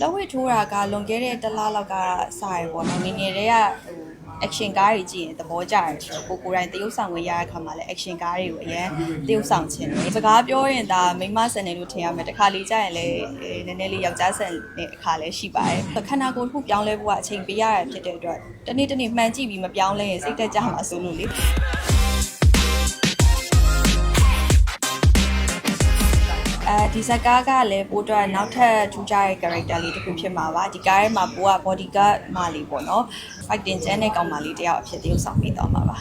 လက်ဝဲထိုးတာကလွန်ခဲ့တဲ့တစ်လလောက်ကစရပေါ့နော်ငယ်ငယ်တည်းကဟို action ကားတွေကြည့်ရင်သဘောကျတယ်ဆိုတော့ကိုကိုယ်တိုင်တရုပ်ဆောင်ဝင်ရတဲ့ခါမှာလည်း action ကားတွေကိုအရင်တရုပ်ဆောင်ခြင်းတယ်စကားပြောရင်ဒါမိန်းမဆန်တယ်လို့ထင်ရမယ်တခါလေကြာရင်လည်းအဲနည်းနည်းလေးယောက်ျားဆန်တဲ့အခါလည်းရှိပါတယ်ခန္ဓာကိုယ်တစ်ခုပြောင်းလဲဖို့ကအချိန်ပေးရတာဖြစ်တဲ့အတွက်တနေ့တနေ့မှန်ကြည့်ပြီးမပြောင်းလဲရင်စိတ်တက်ကြမှာဆိုလို့လေ ဒီဇက်ကားကလည်းပို့တော့နောက်ထပ်ထူးခြားတဲ့ character လေးတစ်ခုဖြစ်မှာပါဒီကားထဲမှာပို့က bodyguard မလေးပေါ့နော် fighting ကျန်းတဲ့ကောင်မလေးတစ်ယောက်အဖြစ်တရုပ်ဆောင်ပြီးတော့မှာပါ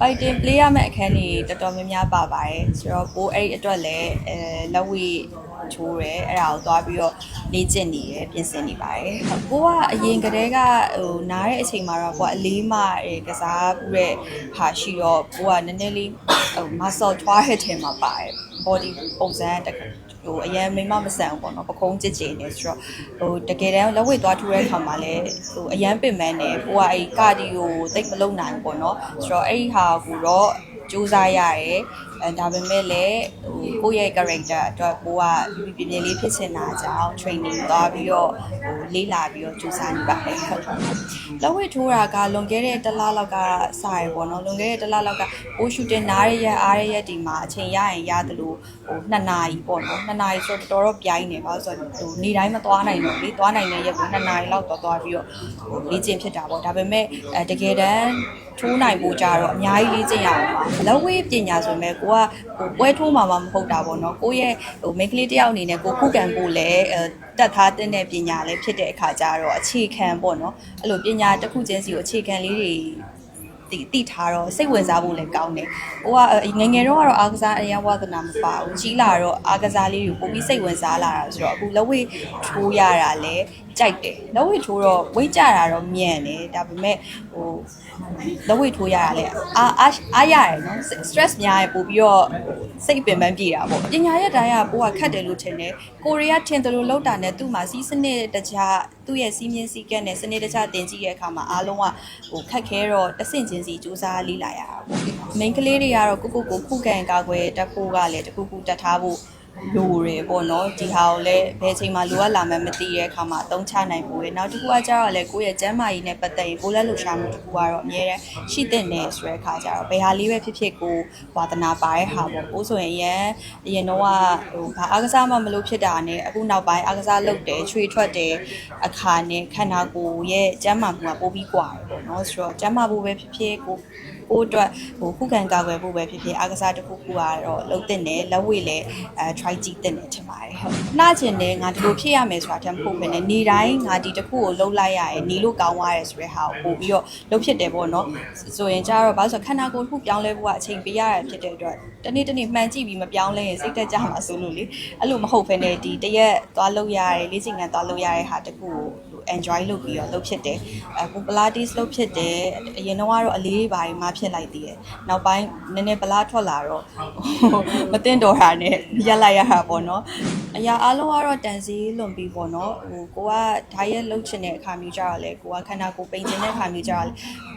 fighting play ရမယ့်အခန်းကြီးတော်တော်များများပါပါတယ်ဆိုတော့ပို့အဲ့ဒီအတွက်လည်းအဲလက်ဝိချိုးတယ်အဲ့ဒါကိုသွားပြီးတော့လေ့ကျင့်နေရပြင်ဆင်နေပါတယ်ကိုကအရင်ကတည်းကဟိုနားတဲ့အချိန်မှာတော့ကိုကအလေးမအဲကစားပူတဲ့ဟာရှိတော့ကိုကနည်းနည်းလေးဟို muscle ထွားဟစ်ထဲမှာပါတယ် body ပုံစံတစ် ဟိုအရင်မိမမဆန်ဘူးပေါ့နော်ပကုံးကြစ်ကြည်နေဆိုတော့ဟိုတကယ်တမ်းလက်ဝိတ်သွားထူတဲ့အခါမှာလည်းဟိုအရင်ပင်မန်းနေကိုကအဲ့ကာဒီယိုတိတ်မလုံနိုင်ဘူးပေါ့နော်ဆိုတော့အဲ့ဒီဟာကိုတော့စူးစမ်းရတယ်အဲဒါပေမဲ့လည်းဟိုကိုယ့်ရဲ့ character အတွက်ကိုကပြပြပြလေးဖြစ်ချင်တာကြောင့် training သွားပြီးတော့ဟိုလေးလာပြီးတော့စူးစမ်းနေပါတယ်ဟုတ်လက်ဝိတ်ထိုးတာကလွန်ခဲ့တဲ့တစ်လလောက်ကစရပေါ့နော်လွန်ခဲ့တဲ့တစ်လလောက်ကပိုးရှူတင်နားရရက်အားရရက်ဒီမှာအချိန်ရရင်ရတယ်လို့ဟိုနှစ်နာရီပေါ့နော်နှစ်နာရီဆိုတော့တော်တော်ပြိုင်းနေပါဆိုတော့ဟိုနေတိုင်းမသွားနိုင်တော့လေသွားနိုင်တဲ့ရက်ကိုနှစ်နာရီလောက်တော့သွားပြီးတော့ဟိုလေ့ကျင့်ဖြစ်တာပေါ့ဒါပေမဲ့အဲတကယ်တမ်းထိုးနိုင်ဖို့ကြတော့အများကြီးလေ့ကျင့်ရအောင်ပါလက်ဝဲပညာဆိုမဲ့ကိုကဟိုပွဲထိုးမှာမှမဟုတ်တာပေါ့နော်ကိုရဲ့ဟိုမိန်းကလေးတယောက်အနေနဲ့ကိုခုခံဖို့လည်းအဲတက်ထားတဲ့ပညာလည်းဖြစ်တဲ့အခါကျတော့အခြေခံပေါ့နော်အဲ့လိုပညာတစ်ခုချင်းစီကိုအခြေခံလေးတွေ တည်တည်ထားတော့စိတ်ဝင်စားဖို့လည်းကောင်းတယ်။ဟိုကငယ်ငယ်တော့ကတော့အားကစားအရင်ဝါသနာမပါဘူး။ကြီးလာတော့အားကစားလေးကိုပိုပြီးစိတ်ဝင်စားလာတာဆိုတော့အခုလက်ဝဲထိုးရတာလည်းကြိုက်တယ်။လက်ဝဲထိုးတော့ဝိတ်ကြတာတော့မြန်တယ်။ဒါပေမဲ့ဟိုလက်ဝဲထိုးရတာလည်းအားအားအားရတယ်နော်။ stress များရပို့ပြီးတော့စိတ်ပင်ပန်းပြေတာပေါ့။ပညာရက်တိုင်းကပိုးကခတ်တယ်လို့ထင်တယ်။ကိုရီးယားထင်တယ်လို့လောက်တာနဲ့သူ့မှာစီးစနစ်တခြားသူ့ရဲ့စီးမြင်စည်းကမ်းနဲ့စနစ်တခြားတင်ကြည့်တဲ့အခါမှာအားလုံးကဟိုခက်ခဲတော့တဆင့်ချင်းစီစူးစမ်းလေ့လာရတာပေါ့။ main ကလေးတွေကတော့ကိုကိုကိုခုခံကာကွယ်တက်ဖို့ကလည်းတခုခုတက်ထားဖို့ လိုတယ်ပေါ့နော်ဒီဟာကိုလည်းဘယ်ချိန်မှာလိုအပ်လာမှမသိတဲ့အခါမှာအသုံးချနိုင်ဖို့ရနောက်တစ်ခုကကျတော့လေကိုယ့်ရဲ့ကျန်းမာရေးနဲ့ပတ်သက်ရင်ကိုယ်လက်လှူရှာမှုတစ်ခုကတော့အများရန်ရှိတဲ့နယ်ဆိုတဲ့အခါကျတော့ဘယ်ဟာလေးပဲဖြစ်ဖြစ်ကိုဝါသနာပါတဲ့ဟာပေါ့ကိုဆိုရင်ရန်အရင်တော့ကဟိုဘာအားကစားမှမလို့ဖြစ်တာနဲ့အခုနောက်ပိုင်းအားကစားလုပ်တယ်ချွေထွက်တယ်အခါနဲ့ခန္ဓာကိုယ်ရဲ့ကျန်းမာမှုကပိုပြီးကွာတယ်ပေါ့နော်ဆိုတော့ကျန်းမာဖို့ပဲဖြစ်ဖြစ်ကိုကိုအတွက်ဟိုခုခံကာကွယ်ဖို့ပဲဖြစ်ဖြစ်အားကစားတစ်ခုခုကတော့လုံးတင်တယ်လက်ဝိလည်းအဲ try ကြည့်တင်တယ်ထင်ပါတယ်ဟုတ်နှာကျင်တယ်ငါဒီလိုဖြစ်ရမယ်ဆိုတာတမ်းမဟုတ်ဘဲနဲ့နေတိုင်းငါဒီတစ်ခုကိုလှုပ်လိုက်ရရင်နေလို့ကောင်းသွားတယ်ဆိုတဲ့ဟာကိုပို့ပြီးတော့လှုပ်ဖြစ်တယ်ပေါ့နော်ဆိုရင်ကြတော့ဘာလို့ဆိုခန္ဓာကိုယ်တစ်ခုပြောင်းလဲဖို့ကအချိန်ပေးရတာဖြစ်တဲ့အတွက်တနေ့တနေ့မှန်ကြည့်ပြီးမပြောင်းလဲရင်စိတ်တက်ကြမှာဆိုလို့လေအဲ့လိုမဟုတ်ဘဲနဲ့ဒီတရက်သွားလှုပ်ရတယ်လေးချိန်ကန်သွားလှုပ်ရတဲ့ဟာတစ်ခုကို enjoy လုပ်ပြီးတော့လုပ်ဖြစ်တယ်အခု pilates လုပ်ဖြစ်တယ်အရင်တော့ကတော့အလေးတွေဘာတွေမှဖြစ်လိုက်သေးတယ်နောက်ပိုင်းနည်းနည်းပလားထွက်လာတော့မတင်တော်တာနဲ့ရက်လိုက်ရတာပေါ့နော်အရာအလုံးကတော့တန်စီလွန်ပြီးပေါ့နော်ဟိုကိုက diet လုပ်ချင်တဲ့အခါမျိုးကြတော့လေကိုကခန္ဓာကိုယ်ပိန်ချင်တဲ့အခါမျိုးကြတော့လေ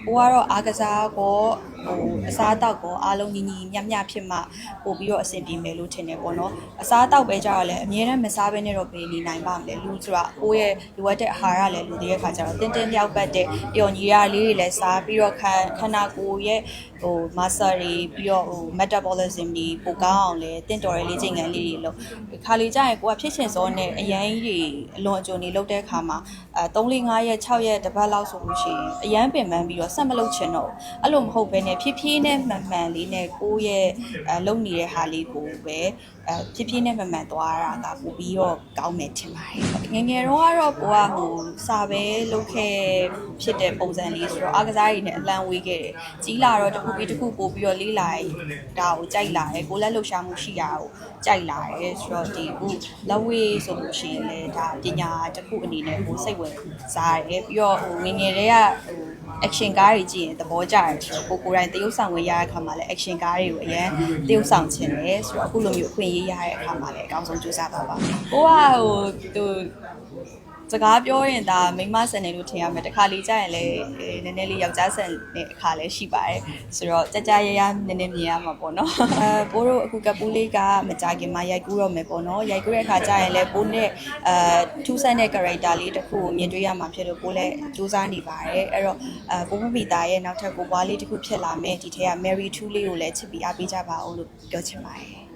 ကိုကတော့အားကစားကောဟိုအစားအသောက်ကောအားလုံးညီညီမျှမျှဖြစ်မှပို့ပြီးတော့အဆင်ပြေမယ်လို့ထင်တယ်ပေါ့နော်အစားအသောက်ပဲကြတော့လေအမြဲတမ်းမစားဘဲနဲ့တော့ဘယ်နေနိုင်ပါမလဲလူဆိုတာကိုယ့်ရဲ့လိုအပ်တဲ့အာဟာရလည်းလူတွေရဲ့ခါကျတော့တင်းတင်းလျောက်ပတ်တဲ့ပျော်ညီရလေးတွေလည်းစားပြီးတော့ခန္ခန္ဓာကိုယ်ရဲ့ဟို muscle တွေပြီးတော့ဟို metabolism တွေပိုကောင်းအောင်လည်းတင့်တော်တဲ့လေ့ကျင့်ခန်းလေးတွေလုပ်ခါလေးကြရင်ကိုကဖြစ်ချင်စောနဲ့အရန်ကြီးတွေအလွန်အကျွံနေလုပ်တဲ့အခါမှာအဲ3 4 5ရက်6ရက်တစ်ပတ်လောက်ဆိုလို့ရှိရင်အရန်ပင်ပန်းပြီးတော့ဆက်မလုပ်ချင်တော့အဲ့လိုမဟုတ်ဘဲနဲ့ဖြည်းဖြည်းနဲ့မှန်မှန်လေးနဲ့ကိုယ့်ရဲ့အဲလုပ်နေတဲ့ဟာလေးကိုပဲအဲဖြည်းဖြည်းနဲ့မှန်မှန်သွားတာကပိုပြီးတော့ကောင်းမယ်ထင်ပါတယ်ငယ်ငယ်တော့ကတော့ကိုကဟိုစာပဲလုပ်ခဲ့ဖြစ်တဲ့ပုံစံလေးဆိုတော့အားကစားရည်နဲ့အလံဝေးခဲ့တယ်ကြီးလာတော့တစ်ခုပြီးတစ်ခုပို့ပြီးတော့လေးလာဒါကိုကြိုက်လာတယ်ကိုလက်လှုပ်ရှားမှုရှိတာကိုကြိုက်လာတယ်ဆိုတော့ဒီခုလက်ဝေးဆိုလို့ရှိရင်လည်းဒါပညာတစ်ခုအနေနဲ့ကိုစိတ်ဝင်စားတယ်ပြီးတော့ဟိုငယ်ငယ်တည်းကဟို action ကားတွေကြည့်ရင်သဘောကျတယ်ဆိုတော့ကိုကိုယ်တိုင်တရုပ်ဆောင်ဝင်ရတဲ့အခါမှာလည်း action ကားတွေကိုအရင်တရုပ်ဆောင်ခြင်းတယ်ဆိုတော့အခုလိုမျိုးအခွင့်အရေးရတဲ့အခါမှာလည်းအကောင်းဆုံးကြိုးစားပါပါ။ကိုကဟိုသူ စကားပြောရင်ဒါမိန်းမဆန်နေလို့ထင်ရမယ်တခါလေကြာရင်လည်းအဲနည်းနည်းလေးယောက်ျားဆန်တဲ့အခါလည်းရှိပါတယ်ဆိုတော့ကြကြရရနည်းနည်းမြင်ရမှာပေါ့နော်အဲပိုးတို့အခုကပူးလေးကမကြခင်မှာရိုက်ကူးတော့မယ်ပေါ့နော်ရိုက်ကူးတဲ့အခါကြာရင်လည်းပိုးနဲ့အဲထူးဆန်းတဲ့ character လေးတစ်ခုကိုမြင်တွေ့ရမှာဖြစ်လို့ပိုးလည်းစူးစမ်းနေပါတယ်အဲ့တော့အဲပိုးမပီတာရဲ့နောက်ထပ်ကိုပွားလေးတစ်ခုဖြစ်လာမယ်ဒီထဲက Mary 2လေးကိုလည်းချစ်ပြီးအားပေးကြပါဦးလို့ပြောချင်ပါတယ်